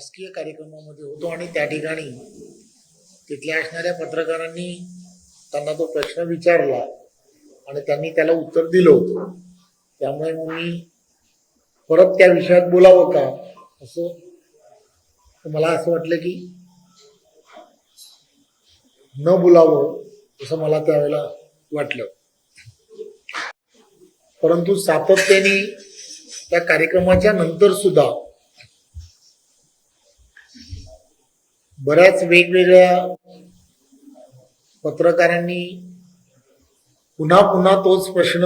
शासकीय कार्यक्रमामध्ये होतो आणि त्या ठिकाणी तिथल्या असणाऱ्या पत्रकारांनी त्यांना तो प्रश्न विचारला आणि त्यांनी त्याला उत्तर दिलं होतं. त्यामुळे मग मी परत त्या विषयात बोलावं का? असं मला असं वाटलं की न बोलावं असं मला त्यावेळेला वाटलं. परंतु सातत्याने त्या कार्यक्रमाच्या नंतर सुद्धा बऱ्याच वेगवेगळ्या पत्रकारांनी पुन्हा पुन्हा तोच प्रश्न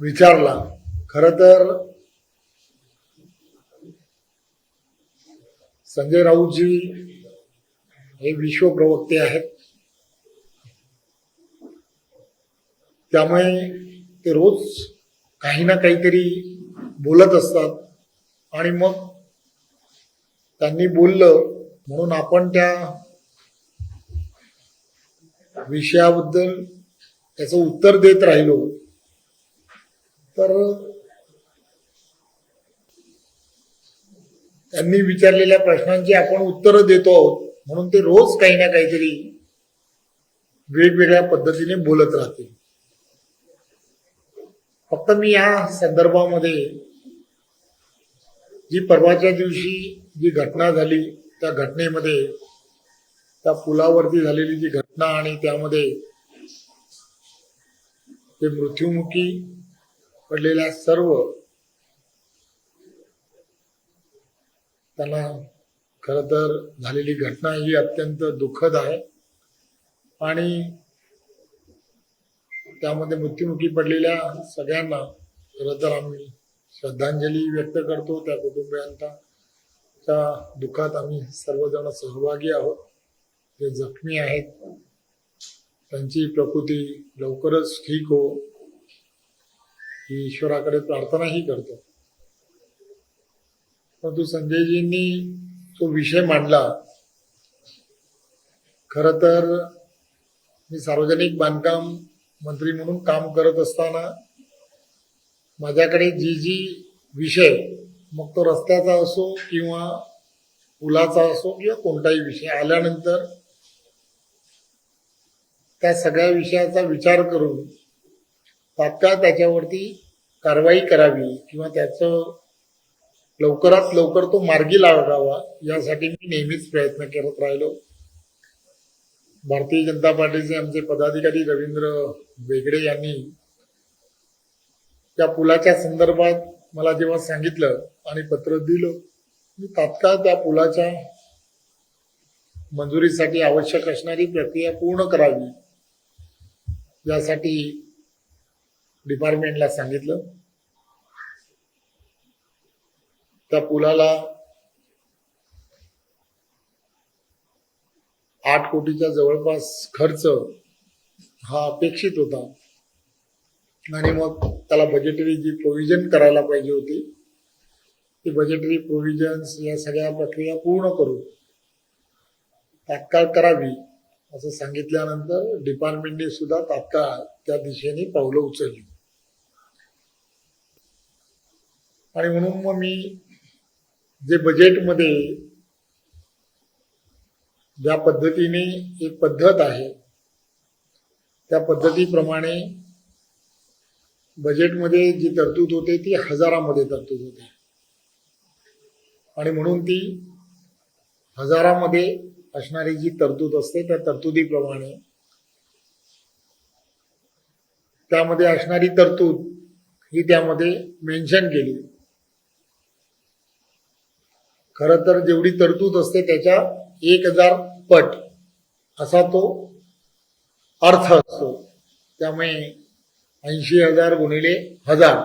विचारला. खर तर संजय राऊतजी हे विश्व प्रवक्ते आहेत. त्यामुळे ते रोज काही ना काहीतरी बोलत असतात आणि मग त्यांनी बोललं म्हणून आपण त्या विषयाबद्दल त्याचं उत्तर देत राहिलो. तर त्यांनी विचारलेल्या प्रश्नांची आपण उत्तरं देतो आहोत म्हणून ते रोज काही ना काहीतरी वेगवेगळ्या पद्धतीने बोलत राहतील. फक्त मी या संदर्भामध्ये जी परवाच्या दिवशी जी घटना झाली त्या घटनेमध्ये त्या पुलावरती झालेली जी घटना आणि त्यामध्ये ते मृत्युमुखी पडलेल्या सर्व त्यांना खर तर झालेली घटना ही अत्यंत दुःखद आहे. आणि त्यामध्ये मृत्युमुखी पडलेल्या सगळ्यांना खरं तर आम्ही श्रद्धांजली व्यक्त करतो त्या कुटुंबियांचा. त्या दुःखात आम्ही सर्वजण सहभागी आहोत. जे जखमी आहेत त्यांची प्रकृती लवकरच ठीक हो. ही ईश्वराकडे प्रार्थनाही करतो. परंतु संजयजींनी तो विषय मांडला खर तर मी सार्वजनिक बांधकाम मंत्री म्हणून काम करत असताना माझ्याकडे जी जी विषय मग तो रस्त्याचा असो किंवा पुलाचा असो किंवा कोणताही विषय आल्यानंतर त्या सगळ्या विषयाचा विचार करून तात्काळ त्याच्यावरती कारवाई करावी किंवा त्याचं लवकरात लवकर तो मार्गी लागावा यासाठी मी नेहमीच प्रयत्न करत राहिलो. भारतीय जनता पार्टीचे आमचे पदाधिकारी रवींद्र बेगडे यांनी त्या पुलाच्या संदर्भात मला जेव्हा सांगितलं आणि पत्र दिलं मी तात्काळ त्या पुलाच्या मंजुरीसाठी आवश्यक असणारी प्रक्रिया पूर्ण करावी यासाठी डिपार्टमेंटला सांगितलं. त्या पुलाला आठ कोटीच्या जवळपास खर्च हा अपेक्षित होता. आणि मग त्याला बजेटरी जी प्रोव्हिजन करायला पाहिजे होती ती बजेटरी प्रोव्हिजन्स या सगळ्या प्रक्रिया पूर्ण करून तात्काळ करावी असं सांगितल्यानंतर डिपार्टमेंटने सुद्धा तात्काळ त्या दिशेने पावलं उचलली. आणि म्हणून मग मी जे बजेटमध्ये ज्या पद्धतीने एक पद्धत आहे त्या पद्धतीप्रमाणे बजेटमध्ये जी तरतूद होते ती हजारामध्ये तरतूद होते. आणि म्हणून ती हजारामध्ये असणारी जी तरतूद असते त्या तरतुदीप्रमाणे त्यामध्ये असणारी तरतूद ही त्यामध्ये मेन्शन केली. खर तर जेवढी तरतूद असते त्याच्या एक हजार पट असा तो अर्थ असतो. त्यामुळे ऐंशी हजार गुणिले हजार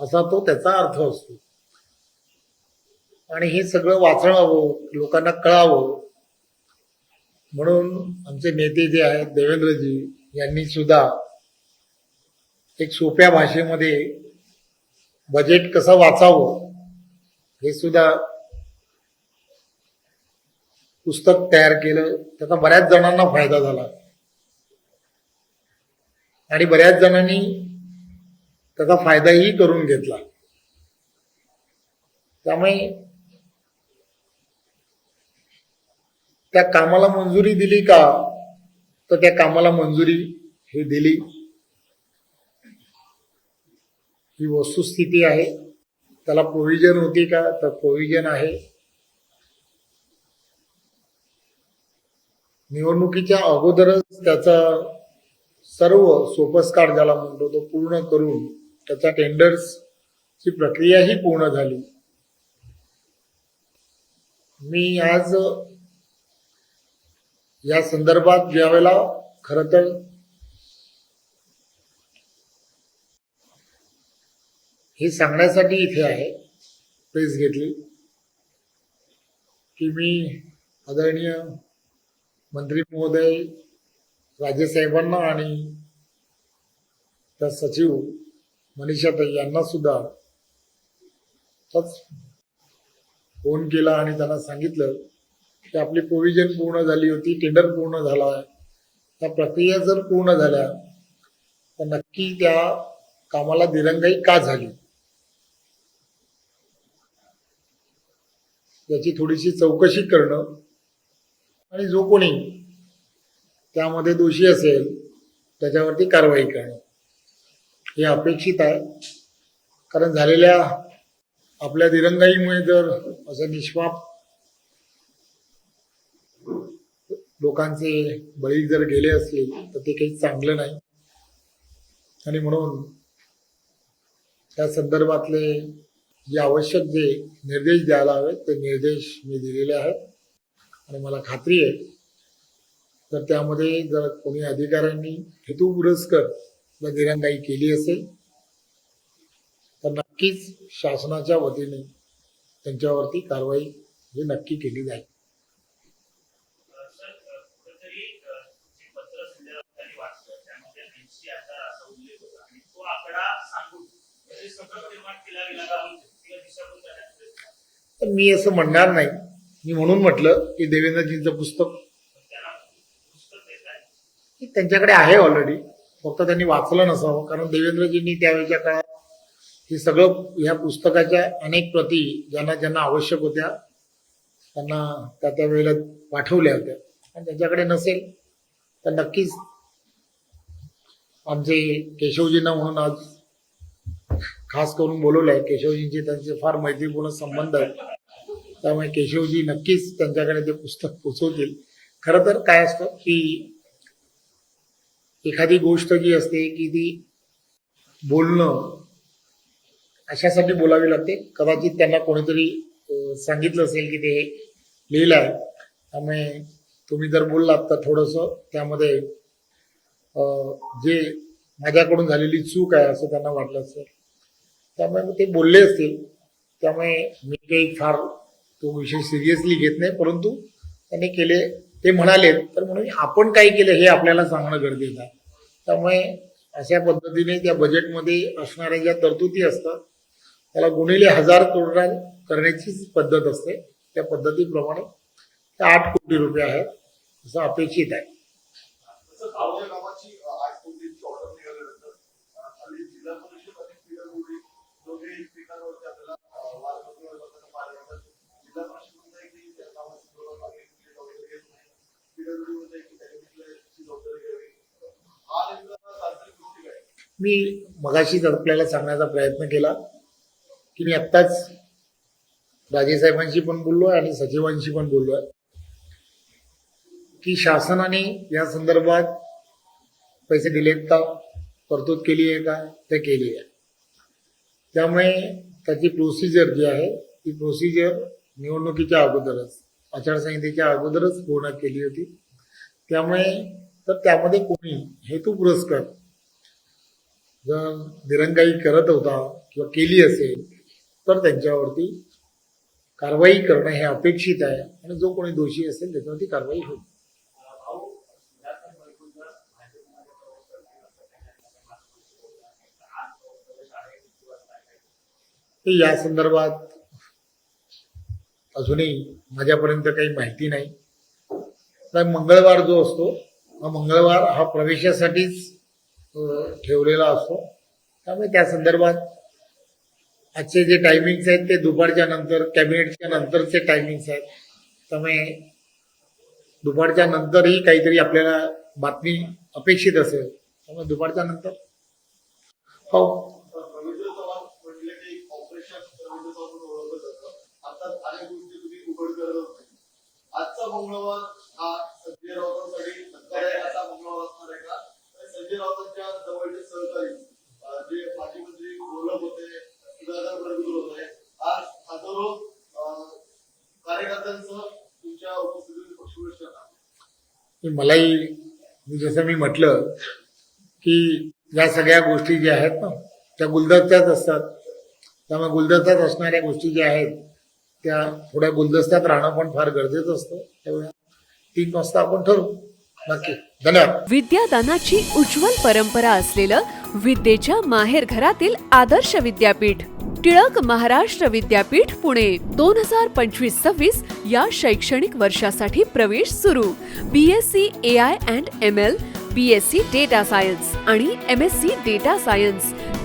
असा तो त्याचा अर्थ असतो. आणि हे सगळं वाचणावं लोकांना कळावं. म्हणून आमचे नेते जे आहेत देवेंद्रजी यांनी सुद्धा एक सोप्या भाषेमध्ये बजेट कसं वाचावं हे सुद्धा पुस्तक तयार केलं. त्याचा बऱ्याच जणांना फायदा झाला. आणि बऱ्याच जणांनी त्याचा फायदाही करून घेतला. त्यामुळे त्या कामाला मंजुरी दिली का तर त्या कामाला मंजुरी हे दिली. ही वस्तुस्थिती आहे. त्याला प्रोव्हिजन होती का तर प्रोव्हिजन आहे. निवडणुकीच्या अगोदरच त्याचा सर्व सोपस्कार ज्याला म्हणतो तो पूर्ण करून त्याचा टेंडर्सची प्रक्रिया ही पूर्ण झाली. मी आज या संदर्भात ज्यावेळेला खर तर हे सांगण्यासाठी इथे आहे प्रेस घेतली की मी आदरणीय मंत्री महोदय राजेसाहेबांना आणि त्या सचिव मनीषाताई यांना सुद्धा फोन केला आणि त्यांना सांगितलं की आपली प्रोव्हिजन पूर्ण झाली होती टेंडर पूर्ण झाला आहे. त्या प्रक्रिया जर पूर्ण झाल्या तर नक्की त्या कामाला दिरंगाई का झाली? याची थोडीशी चौकशी करणं आणि जो कोणी त्यामध्ये दोषी असेल त्याच्यावरती कारवाई करणं. हे अपेक्षित आहे. कारण झालेल्या आपल्या दिरंगाईमुळे जर असं निष्पाप लोकांचे बळी जर गेले असतील तर ते काही चांगलं नाही. आणि म्हणून त्या संदर्भातले जे आवश्यक जे निर्देश द्यायला हवेत ते निर्देश मी दिलेले आहेत. आणि मला खात्री आहे. तर त्यामध्ये जर कोणी अधिकाऱ्यांनी हेतू पुरस्कर दिरंगाई केली असेल तर नक्कीच शासनाच्या वतीने त्यांच्यावरती कारवाई हे नक्की केली जाईल. तर मी असं म्हणणार नाही. मी म्हणून म्हटलं की देवेंद्रजींचं पुस्तक त्यांच्याकडे आहे ऑलरेडी फक्त त्यांनी वाचलं नसावं. कारण देवेंद्रजींनी त्यावेळेच्या काळात हे सगळं ह्या पुस्तकाच्या अनेक प्रती ज्यांना ज्यांना आवश्यक होत्या त्यांना त्या त्या वेळेला पाठवल्या होत्या. आणि त्यांच्याकडे नसेल तर नक्कीच आमचे केशवजींना म्हणून आज खास करून बोलवलं आहे केशवजींचे त्यांचे फार मैत्रीपूर्ण संबंध आहेत. त्यामुळे केशवजी नक्कीच त्यांच्याकडे ते पुस्तक पोचवतील. खरं तर काय असतं की एखादी गोष्ट जी असते की ती बोलणं अशासाठी बोलावी लागते. कदाचित त्यांना कोणीतरी सांगितलं असेल की ते लिहिलं आहे त्यामुळे तुम्ही जर बोललात तर थोडंसं त्यामध्ये जे माझ्याकडून झालेली चूक आहे असं त्यांना वाटलं असेल. त्यामुळे ते बोलले असतील. त्यामुळे मी काही फार तो विषय सिरियसली घेत नाही परंतु त्यांनी केले ते म्हणाले तर म्हणून आपण काय केलं हे आपल्याला सांगणं गरजेचं आहे. त्यामुळे अशा पद्धतीने त्या बजेटमध्ये असणाऱ्या ज्या तरतुदी असतात त्याला गुणिले हजार तोडा करण्याची पद्धत असते. त्या पद्धतीप्रमाणे ते आठ कोटी रुपये आहेत असं अपेक्षित आहे. मी मगाशीच आपल्याला सांगण्याचा प्रयत्न केला की मी आत्ताच राजेसाहेबांशी पण बोललो आहे आणि सचिवांशी पण बोललो आहे. की शासनाने या संदर्भात पैसे दिलेत का? तरतूद केली आहे का? ते केली आहे. त्यामुळे त्याची प्रोसिजर जी आहे ती प्रोसिजर निवडणुकीच्या अगोदरच. आचारसंहितेच्या अगोदरच पूर्ण केली होती. त्यामुळे तर त्यामध्ये कोणी हेतू पुरस्कार जर दिरंगाई करत होता किंवा केली असेल तर त्यांच्यावरती कारवाई करणं हे अपेक्षित आहे. आणि जो कोणी दोषी असेल त्याच्यावरती कारवाई होईल. या संदर्भात अजूनही माझ्यापर्यंत काही माहिती नाही. तर मंगळवार जो असतो हा मंगळवार हा प्रवेशासाठीच ठेवलेला असतो. त्यामुळे त्या संदर्भात आजचे जे टायमिंग्स आहेत ते दुपारच्या नंतर कॅबिनेटच्या नंतरचे टायमिंग्स आहेत. त्यामुळे दुपारच्या नंतरही काहीतरी आपल्याला बातमी अपेक्षित असेल त्यामुळे दुपारच्या नंतर. हो रवींद्र चव्हाण म्हटले की ऑपरेशन रवींद्र चव्हाण म्हणून ओळखलं जातं आता अनेक गोष्टी तुम्ही उघड करत होते आजचा मंगळवार हा संजय राऊतांसाठी धक्कादायक असा मंगळवार असणार आहे का? संजय राऊतांच्या जवळचे सहकारी जे माजी मंत्री गोलक होते सुधाकर बडगुजर होते आज हजारो कार्यकर्त्यांसह तुमच्या उपस्थितीत पक्षप्रवेश करणार मलाही जसं मी म्हटलं की या सगळ्या गोष्टी ज्या आहेत ना त्या गुलदस्त्यात असतात. त्यामुळे गुलदस्त्यात असणाऱ्या गोष्टी ज्या आहेत त्या थोड्या गुलदस्त्यात राहणं पण फार गरजेचं असतं. त्यामुळे तीन वाजता आपण ठरवू. नक्की. धन्यवाद. विद्यादानाची उज्ज्वल परंपरा असलेलं विद्येच्या माहेर घरातील आदर्श विद्यापीठ टिळक महाराष्ट्र विद्यापीठ पुणे. दोन हजार पंचवीस सव्वीस या शैक्षणिक वर्षासाठी प्रवेश सुरू. B S C A I and M L B S C data science आणि M S C data science